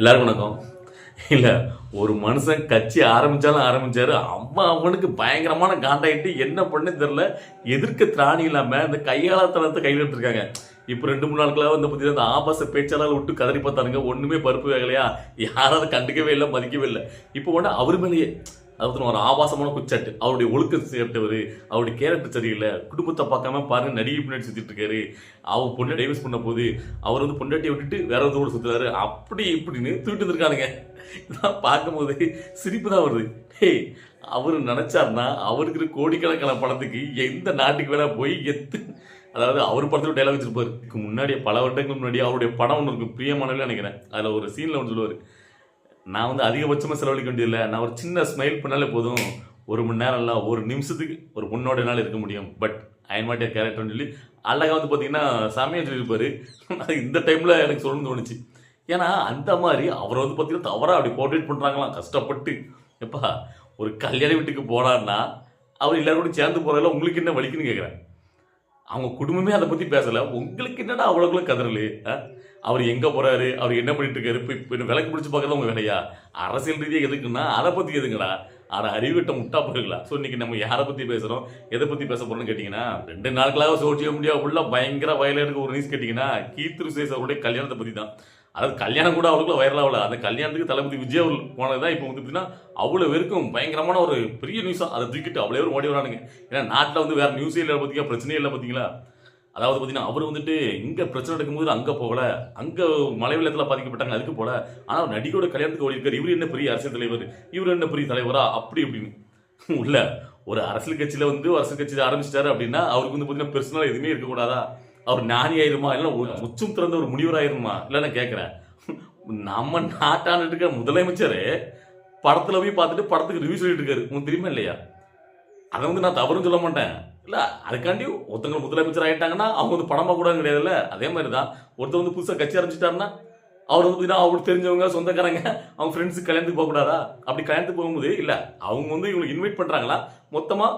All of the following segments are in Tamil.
எல்லாருக்கும் வணக்கம். இல்லை ஒரு மனுஷன் கட்சி ஆரம்பித்தாலும் ஆரம்பித்தார் அம்மா அவனுக்கு பயங்கரமான காண்டாயிட்டு என்ன பண்ணு தெரில எதிர்க்க திராணி இல்லாமல் இந்த கையாளத்தனத்தை கையில் எடுத்துருக்காங்க. இப்போ ரெண்டு மூணு நாட்களாக வந்து பார்த்தீங்கன்னா அந்த ஆபாச பேச்சாளர் விட்டு கதறி பார்த்தானுங்க. ஒன்றுமே பருப்பு வேகலையா? யாராவது கண்டுக்கவே இல்லை மதிக்கவே இல்லை. இப்போ உடனே அவர் மேலேயே அதாவது ஒரு ஆபாசமான குச்சாட்டு. அவருடைய ஒழுக்க சேர்த்தவர் அவருடைய கேரக்டர் சரியில்லை. குடும்பத்தை பார்க்காம பாருங்க நடிகை பின்னாடி சுற்றிட்டு இருக்காரு. அவர் பொண்ணை டைவர்ஸ் பண்ண போது அவர் வந்து பொண்டாட்டியை விட்டுட்டு வேற ஒருத்தரோட சுத்துறாரு. அப்படி இப்படின்னு தூக்கிட்டு இருக்கானுங்க இதெல்லாம் பார்க்கும்போது சிரிப்பு தான் வருது. ஹே அவர் நினைச்சாருன்னா அவருக்கு கோடிக்கணக்கான பணத்துக்கு எந்த நாட்டுக்கு வேணா போய் எத்து அதாவது அவர் படத்துல டைலாக் வச்சிருப்பாரு. இதுக்கு முன்னாடி பல வருடங்களுக்கு முன்னாடி அவருடைய படம் ஒன்று இருக்கும் பிரியமானவே நினைக்கிறேன். அதில் ஒரு சீனில் ஒன்று சொல்லுவார். நான் வந்து அதிகபட்சமாக செலவழிக்க வேண்டியதில்லை. நான் ஒரு சின்ன ஸ்மைல் பண்ணாலே போதும். ஒரு மணி நேரம் இல்லை ஒரு நிமிஷத்துக்கு ஒரு பொண்ணோட நாள் இருக்க முடியும். பட் அயன்மாட்டிய கேரக்டர்னு சொல்லி அழகாக வந்து பார்த்தீங்கன்னா சாமியாக சொல்லியிருப்பார். இந்த டைமில் எனக்கு சொல்லணும்னு தோணுச்சு. ஏன்னா அந்த மாதிரி அவரை வந்து பார்த்தீங்கன்னா தவறாக அப்படி போர்ட்ரேட் பண்ணுறாங்களாம் கஷ்டப்பட்டு. எப்பா ஒரு கல்யாண வீட்டுக்கு போனார்னா அவர் எல்லாரும் கூட சேர்ந்து போகிறதில்ல உங்களுக்கு என்ன வலிக்குன்னு கேட்குறேன் அவங்க குடும்பமே அதை பற்றி பேசலை. உங்களுக்கு என்னடா அவ்வளோக்குள்ள கதறலு ஆ? அவர் எங்கே போகிறாரு அவர் என்ன பண்ணிட்டு இருக்காரு இப்போ இப்போ விளக்கு பிடிச்சி பார்க்கறது உங்கள் வேலையா? அரசியல் ரீதியாக எதுக்குன்னா அதை பற்றி எதுங்களா அதை அறிவிட்ட முட்டா போயிருங்களா ஸோ இன்னைக்கு நம்ம யாரை பற்றி பேசுகிறோம் எதை பற்றி பேச போகிறோம்னு கேட்டிங்கன்னா ரெண்டு நாட்களாக சோசியல் மீடியா உள்ள பயங்கர வயலில் ஒரு நியூஸ் கேட்டிங்கன்னா கீர்த்தி சுரேஷ் அவருடைய கல்யாணத்தை பற்றி தான் அதாவது கல்யாணம் கூட அவளுக்குள்ள வைரலாகல அந்த கல்யாணத்துக்கு தளபதி விஜய் அவர்கள் போனது தான் இப்போ வந்து பார்த்தீங்கன்னா அவ்வளோ வெறுக்கும் பயங்கரமான ஒரு பெரிய நியூஸாக அதை தூக்கிட்டு அவ்வளோ பேர் ஓடி வரானுங்க. ஏன்னா நாட்டில் வந்து வேறு நியூஸே இல்லை பார்த்தீங்களா பிரச்சனையே இல்லை பார்த்தீங்களா அதாவது பார்த்தீங்கன்னா அவர் வந்துட்டு இங்கே பிரச்சனை நடக்கும்போது அங்கே போகல. அங்கே மலை வெள்ளத்தில் பாதிக்கப்பட்டாங்க அதுக்கு போல. ஆனால் நடிகோட கல்யாணத்துக்கு ஓடிருக்கார் இவர் என்ன பெரிய அரசியல் தலைவர்? இவர் என்ன பெரிய தலைவரா? அப்படி இப்படின்னு. உள்ள ஒரு அரசியல் கட்சியில் வந்து அரசியல் கட்சியில் ஆரம்பிச்சிட்டாரு அப்படின்னா அவருக்கு வந்து பார்த்தீங்கன்னா பெர்சனலாக எதுவுமே இருக்கக்கூடாதா? அவர் ஞானி ஆயிருமா? இல்லை உச்சம் திறந்த ஒரு முனிவராயிருமா இல்லை நான் கேட்குறேன் நம்ம நாட்டாண்டு இருக்கிற முதலமைச்சர் படத்தில் போய் பார்த்துட்டு படத்துக்கு ரிவ்யூ சொல்லிட்டு இருக்காரு. உங்களுக்கு தெரியுமா இல்லையா? அதை வந்து நான் தவறும் சொல்ல மாட்டேன். இல்லை அதுக்காண்டி ஒருத்தங்க முதலமைச்சர் ஆகிட்டாங்கன்னா அவங்க வந்து படமாக கூட கிடையாதுல்ல. அதே மாதிரி தான் ஒருத்தர் வந்து புதுசாக கட்சி ஆரம்பிச்சிட்டாருன்னா அவர் வந்து பார்த்தீங்கன்னா அவருக்கு தெரிஞ்சவங்க சொந்தக்காரங்க அவங்க ஃப்ரெண்ட்ஸுக்கு கல்யாணத்துக்கு போகக்கூடாதா அப்படி கல்யாணத்துக்கு போகும்போது இல்லை அவங்க வந்து இவங்களுக்கு இன்வைட் பண்ணுறாங்களா மொத்தமாக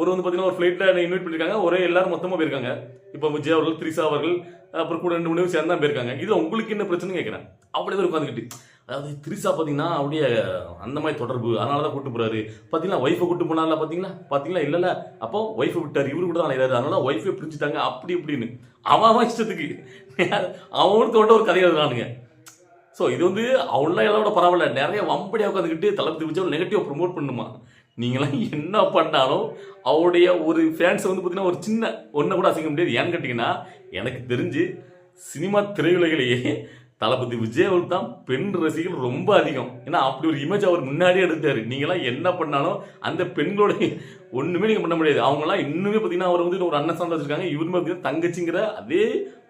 ஒரு வந்து பார்த்தீங்கன்னா ஒரு ஃப்ளைட்டில் இன்வைட் பண்ணியிருக்காங்க ஒரே எல்லாரும் மொத்தமாக போயிருக்காங்க. இப்போ விஜய் அவர்கள் திரிசா அவர்கள் அப்புறம் கூட ரெண்டு மூணு சேர்ந்து தான் போயிருக்காங்க. இதில் உங்களுக்கு என்ன பிரச்சனை கேட்குறேன் அப்படியே தான் உட்காந்துக்கிட்டு அதாவது திரிசா பார்த்தீங்கன்னா அப்படியே அந்த மாதிரி தொடர்பு அதனால தான் கூட்டு போறாரு பார்த்தீங்களா ஒய்ஃபை கூட்டு போனார்ல பார்த்தீங்களா பார்த்தீங்களா இல்லைல்ல அப்போ ஒய்ஃபை விட்டார். இவரு கூட தான் அலைகிறாரு அதனால ஒய்ஃபை பிரிச்சுட்டாங்க அப்படி இப்படின்னு. அவன் அவன் இஷ்டத்துக்கு. அவனுக்கு ஒரு கதை எழுதுறானுங்க ஸோ இது வந்து அவன்லாம் எல்லாரோட பரவாயில்ல. நிறைய வம்படியாக உட்காந்துக்கிட்டு தளபதி விஜய் நெகட்டிவ் ப்ரொமோட் பண்ணுமா? நீங்களாம் என்ன பண்ணாலும் அவருடைய ஒரு ஃபேன்ஸை வந்து பார்த்தீங்கன்னா ஒரு சின்ன ஒன்றை கூட அசைக்க முடியாது. ஏன்னு கேட்டிங்கன்னா எனக்கு தெரிஞ்சு சினிமா திரையுலகிலேயே தளபதி விஜய் தான் பெண் ரசிகர்கள் ரொம்ப அதிகம். ஏன்னா அப்படி ஒரு இமேஜ் அவர் முன்னாடியே எடுத்தார் நீங்களாம் என்ன பண்ணாலும் அந்த பெண்களோட ஒன்றுமே நீங்கள் பண்ண முடியாது. அவங்களாம் இன்னுமே பார்த்தீங்கன்னா அவர் வந்து ஒரு அண்ணன் சார்ந்து வச்சிருக்காங்க. இவருமே பார்த்தீங்கன்னா தங்கச்சிங்கிற அதே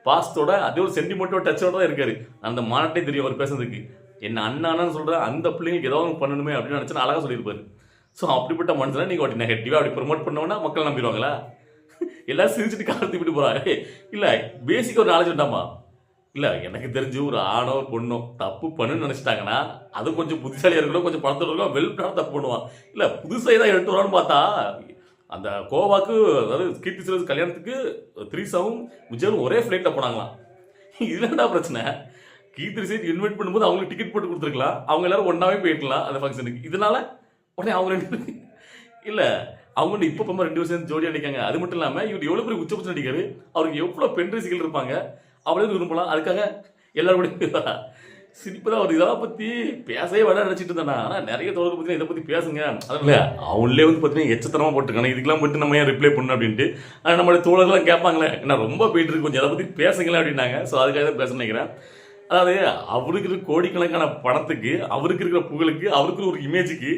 பாஸ்டோட அதே ஒரு சென்டிமெண்ட்டோட டச்சோட தான் இருக்காரு. அந்த மாட்டே தெரியும் அவர் பேசுறதுக்கு. என்ன அண்ணான்னு சொல்கிற அந்த பிள்ளைங்களுக்கு ஏதாவது பண்ணணுமே அப்படின்னு நினச்சா அழகாக சொல்லியிருப்பாரு. ஸோ அப்படிப்பட்ட மனுஷனை நீங்கள் அப்படி நெகட்டிவாக அப்படி ப்ரொமோட் பண்ணோன்னா மக்கள் நம்பிடுவாங்களா? எல்லாம் சிரிச்சுட்டு காலத்து விட்டு போகிறாங்க இல்லை பேசிக் ஒரு நாலேஜ் வேண்டாமா? இல்லை எனக்கு தெரிஞ்சு ஒரு ஆணோ பொண்ணோ தப்பு பண்ணுன்னு நினச்சிட்டாங்கன்னா அது கொஞ்சம் புத்திசாலியாக இருக்கணும் கொஞ்சம் படத்தில் இருக்கணும் வெல் தப்பு பண்ணுவான். இல்லை புதுசாக தான் எடுத்து வரான்னு பார்த்தா அந்த கோவாக்கு அதாவது கீர்த்தி சிலர் கல்யாணத்துக்கு த்ரீசாவும் விஜயும் ஒரே ஃப்ளைட்டில் போனாங்களாம். இதுல என்ன பிரச்சனை? கீர்த்தி சுரேஷ் இன்வைட் பண்ணும்போது அவங்களுக்கு டிக்கெட் போட்டு கொடுத்துருக்கலாம். அவங்க எல்லாரும் ஒன்றாவே போயிருக்கலாம் அந்த ஃபங்க்ஷனுக்கு இதனால உடனே அவங்க ரெண்டு இல்லை அவங்க வந்து இப்போ இப்போ ரெண்டு வருஷம் ஜோடியாக நடிக்காங்க. அது மட்டும் இல்லாமல் இவர் எவ்வளோ பெரிய உச்சபட்சம் நடிக்காரு அவருக்கு எவ்வளோ பெண் ரசிகள் இருப்பாங்க? அவளே விரும்பலாம். அதுக்காக எல்லாரும் சிரிப்பு தான் வருது. இதெல்லாம் பற்றி பேசவே வேணா நினச்சிட்டு இருந்தானா ஆனால் நிறைய தொடர்பு பற்றி இதை பற்றி பேசுங்க. அதில் அவங்களே வந்து பார்த்தீங்கன்னா எச்சத்தனமாக போட்டுருக்காங்க. இதுக்கெல்லாம் போயிட்டு நம்ம ஏன் ரிப்ளை பண்ணணும் அப்படின்ட்டு. ஆனால் நம்மளுடைய தோழர்கள்லாம் கேட்பாங்களே நான் ரொம்ப போயிட்டு இருக்கு. கொஞ்சம் அதை பற்றி பேசுங்களேன் அப்படின்னாங்க. ஸோ அதுக்காக தான் பேச நினைக்கிறேன். அதாவது அவருக்கு இருக்கிற கோடிக்கணக்கான பணத்துக்கு அவருக்கு இருக்கிற புகழுக்கு அவருக்கு ஒரு இமேஜுக்கு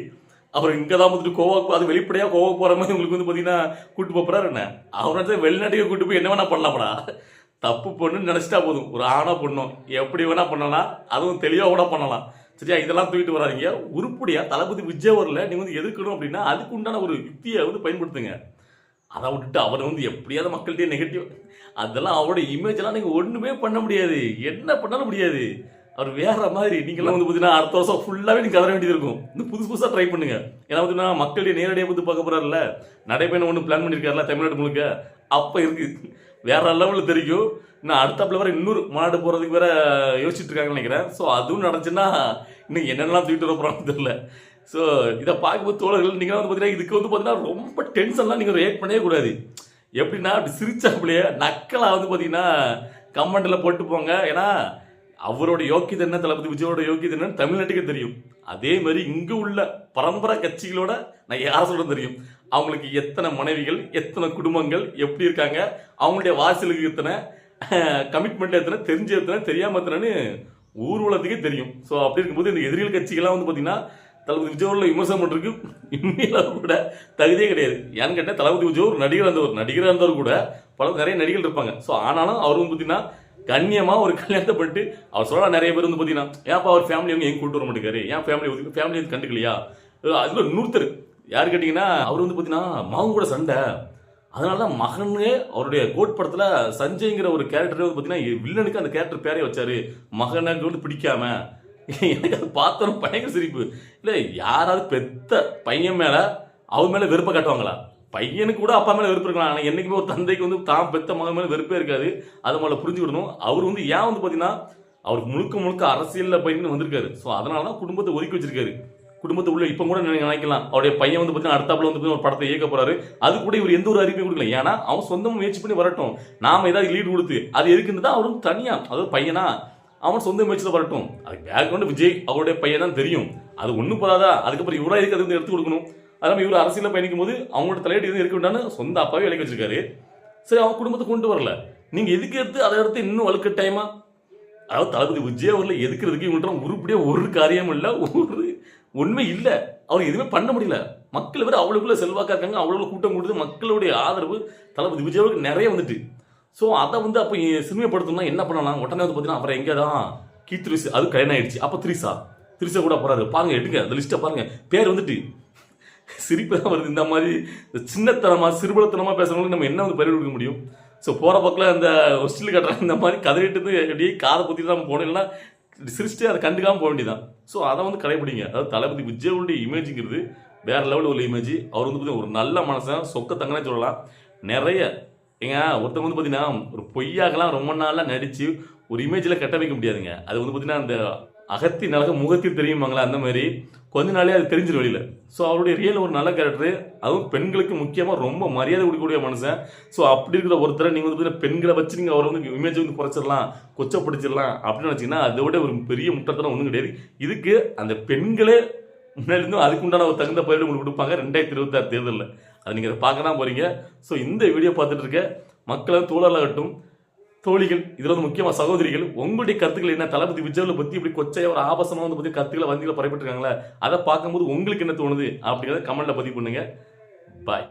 அவர் இங்கே தான் வந்துட்டு கோவா அது வெளிப்படையாக கோவா போகிற மாதிரி உங்களுக்கு வந்து பார்த்தீங்கன்னா கூட்டு போகிறாரு என்ன? அவர் வந்து வெளிநாட்டுக்கு கூட்டு போய் என்ன வேணா பண்ணலாம்டா. தப்பு பொண்ணுன்னு நினச்சிட்டா போதும். ஒரு ஆணா பொண்ணும் எப்படி வேணா பண்ணலாம். அதுவும் தெளிவாக கூட பண்ணலாம். சரியா? இதெல்லாம் தூக்கிட்டு வராதிங்க. உருப்படியாக தளபதி விஜய் வரல வந்து எதிர்க்கணும் அப்படின்னா அதுக்கு உண்டான ஒரு யுக்தியை வந்து பயன்படுத்துங்க. அதை விட்டுட்டு அவரை வந்து எப்படியாவது மக்கள்கிட்ட நெகட்டிவ் அதெல்லாம் அவரோட இமேஜெல்லாம் நீங்கள் ஒன்றுமே பண்ண முடியாது. என்ன பண்ணாலும் முடியாது. அவர் வேற மாதிரி. நீங்களாம் வந்து பார்த்தீங்கன்னா அடுத்த வருஷம் ஃபுல்லாகவே நீங்கள் கதற வேண்டியது இருக்கும். இன்னும் புதுசு புதுசாக ட்ரை பண்ணுங்க. ஏன்னா பார்த்தீங்கன்னா மக்களுடைய நேரடியாக வந்து பார்க்க போறாருல்ல. நடைபயணம் ஒன்று பிளான் பண்ணியிருக்காருல தமிழ்நாடு முழுக்க. அப்போ இருக்குது வேற லெவலில் தெரியும். இன்னும் அடுத்தாப்புல வேற இன்னொரு மாநாடு போகிறதுக்கு வேற யோசிச்சுட்டு இருக்காங்கன்னு நினைக்கிறேன். ஸோ அதுவும் நடந்துச்சுன்னா இன்னும் என்னென்னலாம் தூக்கிட்டு வரப்போறான்னு தெரியல. ஸோ இதை பார்க்கும்போது தோழர்கள் நீங்கள் வந்து பார்த்தீங்கன்னா இதுக்கு வந்து பார்த்தீங்கன்னா ரொம்ப டென்ஷன்லாம் நீங்கள் ரியாக்ட் பண்ணவே கூடாது. எப்படின்னா அப்படி சிரிச்சாப்புலையே நக்கலாக வந்து பார்த்தீங்கன்னா கமெண்ட்டில் போட்டு போங்க. ஏன்னா அவரோட யோக்கியத்தை என்ன தளபதி விஜயோட யோக்கியதை என்னன்னு தமிழ்நாட்டுக்கே தெரியும். அதே மாதிரி இங்கே உள்ள பரம்பரை கட்சிகளோட நான் யாரை சொல்கிறேன் தெரியும்? அவங்களுக்கு எத்தனை மனைவிகள் எத்தனை குடும்பங்கள் எப்படி இருக்காங்க? அவங்களுடைய வாசலுக்கு எத்தனை கமிட்மெண்ட் எத்தனை தெரிஞ்ச எத்தனை தெரியாமல் எத்தனைன்னு ஊர்வலத்துக்கே தெரியும். ஸோ அப்படி இருக்கும்போது இந்த எதிரிகள் கட்சிகள்லாம் வந்து பார்த்தீங்கன்னா தளபதி விஜயோரில் விமர்சனம் பண்ணுறதுக்கு உண்மையில கூட தகுதியே கிடையாது. ஏன்னு கேட்டால் தளபதி விஜய் ஒரு நடிகர் இருந்தவர். நடிகராக இருந்தவர் கூட பல நிறைய நடிகர்கள் இருப்பாங்க. ஸோ ஆனாலும் அவர் வந்து பார்த்தீங்கன்னா கண்ணியமாக ஒரு கல்யாணத்தை பண்ணிட்டு அவர் சொல்ல நிறைய பேர் வந்து பார்த்தீங்கன்னா ஏன்ப்பா அவர் ஃபேமிலி வந்து எங்க கூட்டு வர மாட்டேங்காரு ஏன் ஃபேமிலி ஃபேமிலி வந்து கண்டுக்கலையா? அதில் இன்னொருத்தர் யார் கேட்டிங்கன்னா அவர் வந்து பார்த்தீங்கன்னா மகன் கூட சண்டை. அதனால தான் மகனே அவருடைய கோட் படத்தில் சஞ்சய்ங்கிற ஒரு கேரக்டரே வந்து பார்த்தீங்கன்னா வில்லனுக்கு அந்த கேரக்டர் பேரே வச்சாரு. மகனை வந்து பிடிக்காம. எனக்கு அது பார்த்தோம் பயங்கர சிரிப்பு. இல்லை யாராவது பெத்த பையன் மேலே அவன் மேலே வெறுப்பை காட்டுவாங்களா? பையனுக்கு கூட அப்பா மேலே வெறுப்பு இருக்கலாம். ஆனால் என்றைக்குமே ஒரு தந்தைக்கு வந்து தான் பெத்த மகன் மேலே வெறுப்பே இருக்காது. அது மேலே புரிஞ்சுக்கிடணும். அவர் வந்து ஏன் வந்து பார்த்தீங்கன்னா அவருக்கு முழுக்க முழுக்க அரசியலில் பையன் வந்திருக்காரு. ஸோ அதனால தான் குடும்பத்தை ஒதுக்கி வச்சிருக்காரு. குடும்பத்தை உள்ள இப்போ கூட நினைக்கலாம். அவருடைய பையன் வந்து பார்த்தீங்கன்னா அடுத்தாப்புல வந்து ஒரு படத்தை இயக்க போறாரு. அது கூட இவர் எந்த ஒரு அறிவிப்பையும் கொடுக்கல. ஏன்னா அவன் சொந்த முயற்சி பண்ணி வரட்டும். நாம ஏதாவது லீடு கொடுத்து அது எதுக்குன்னு தான் அவரும் தனியா அதாவது பையனா அவன் சொந்த முயற்சியில் வரட்டும். அது பேக்ரவுண்ட் விஜய் அவருடைய பையன் தான் தெரியும். அது ஒன்றும் போதாதா அதுக்கப்புறம் இவராக இருக்கு அதுக்கு எடுத்து கொடுக்கணும்? அதனால இவர் அரசியலில் பயணிக்கும் போது அவங்களோட தலையீடு எதுவும் இருக்க வேண்டாம்னு சொந்த அப்பாவே விலைக்கு வச்சிருக்காரு. சரி அவன் குடும்பத்தை கொண்டு வரல. நீங்க எதுக்கு எடுத்து அதை எடுத்து இன்னும் வலுக்கட்டாயமா அதாவது தளபதி விஜய் அவரில் எதுக்குறதுக்கு இவங்கள்ட்ட உருப்படியாக ஒரு காரியமும் இல்லை ஒரு உண்மை இல்லை. அவர் எதுவுமே பண்ண முடியல. மக்கள் வேறு அவ்வளோக்குள்ள செல்வாக்கா இருக்காங்க அவ்வளோ கூட்டம் கொடுத்து மக்களுடைய ஆதரவு தளபதி விஜயாவுக்கு நிறைய வந்துட்டு. ஸோ அதை வந்து அப்போ சிறுமைப்படுத்தணும்னா என்ன பண்ணலாம்? உடனே வந்து பார்த்தீங்கன்னா அப்புறம் எங்கே தான்? கீத்ரிஸ் அது கல்யாணம் ஆயிடுச்சு. அப்போ த்ரீசா த்ரீசா கூட போகிறாரு பாருங்க எடுங்க அந்த லிஸ்ட்டை பாருங்க. பேர் வந்துட்டு சிரிப்பு தான் வருது. இந்த மாதிரி சின்னத்தனமாக சிறுபலத்தனமாக பேசுகிறவங்களுக்கு நம்ம என்ன வந்து பரிவு கொடுக்க முடியும்? ஸோ போகிற பக்கம் இந்த ஹொஸ்டல் கட்டுறாங்க இந்த மாதிரி கதறிட்டு அப்படியே காதை பற்றி நம்ம போகணும். இல்லைன்னா சிரிச்சுட்டு அதை கண்டுக்காமல் போக வேண்டியதான் ஸோ அதை வந்து கடைபிடிங்க. அதாவது தளபதி விஜயோடைய இமேஜுங்கிறது வேற லெவலில் உள்ள இமேஜ் அவர் வந்து பார்த்தீங்கன்னா ஒரு நல்ல மனசன் சொக்க தங்கனே சொல்லலாம். நிறைய ஏங்க ஒருத்தவங்க வந்து பார்த்தீங்கன்னா ஒரு பொய்யாகலாம் ரொம்ப நாளாக நடித்து ஒரு இமேஜில் கட்ட வைக்க முடியாதுங்க. அது வந்து பார்த்தீங்கன்னா அந்த அகத்தி நலக முகத்தில் தெரியுமாங்களா? அந்த மாதிரி. கொஞ்ச நாளே அது தெரிஞ்சிரு வெளியில். ஸோ அவருடைய ரியல் ஒரு நல்ல கேரக்டர் அதுவும் பெண்களுக்கு முக்கியமாக ரொம்ப மரியாதை கொடுக்கக்கூடிய மனுஷன். ஸோ அப்படி இருக்கிற ஒருத்தரை நீங்கள் வந்து பெண்களை வச்சு நீங்கள் அவரை வந்து இமேஜ் வந்து குறைச்சிடலாம் கொச்சப்படுத்திடலாம் அப்படின்னு நினச்சிங்கன்னா அதை விட ஒரு பெரிய முட்டத்தனம் ஒன்றும் கிடையாது. இதுக்கு அந்த பெண்களே முன்னாடி இருந்தும் அதுக்கு உண்டான ஒரு தகுந்த பயிர் உங்களுக்கு கொடுப்பாங்க ரெண்டாயிரத்தி இருபத்தாறு தேர்தலில். அது நீங்கள் அதை பார்க்க தான் போகிறீங்க ஸோ இந்த வீடியோ பார்த்துட்டு இருக்க மக்களை தோழலாகட்டும் தோழிகள் இதில் வந்து முக்கியமாக சகோதரிகள் உங்களுடைய கருத்துக்கள் என்ன? தளபதி விஜயில் பற்றி இப்படி கொச்சையாக ஒரு ஆபாசமாக வந்து பற்றி கருத்துக்களை வந்திகளை பரப்பிட்டுருக்காங்களே அதை பார்க்கும்போது உங்களுக்கு என்ன தோணுது? அப்படிங்கிறத கமெண்ட்டில் பதிவு பண்ணுங்கள் பாய்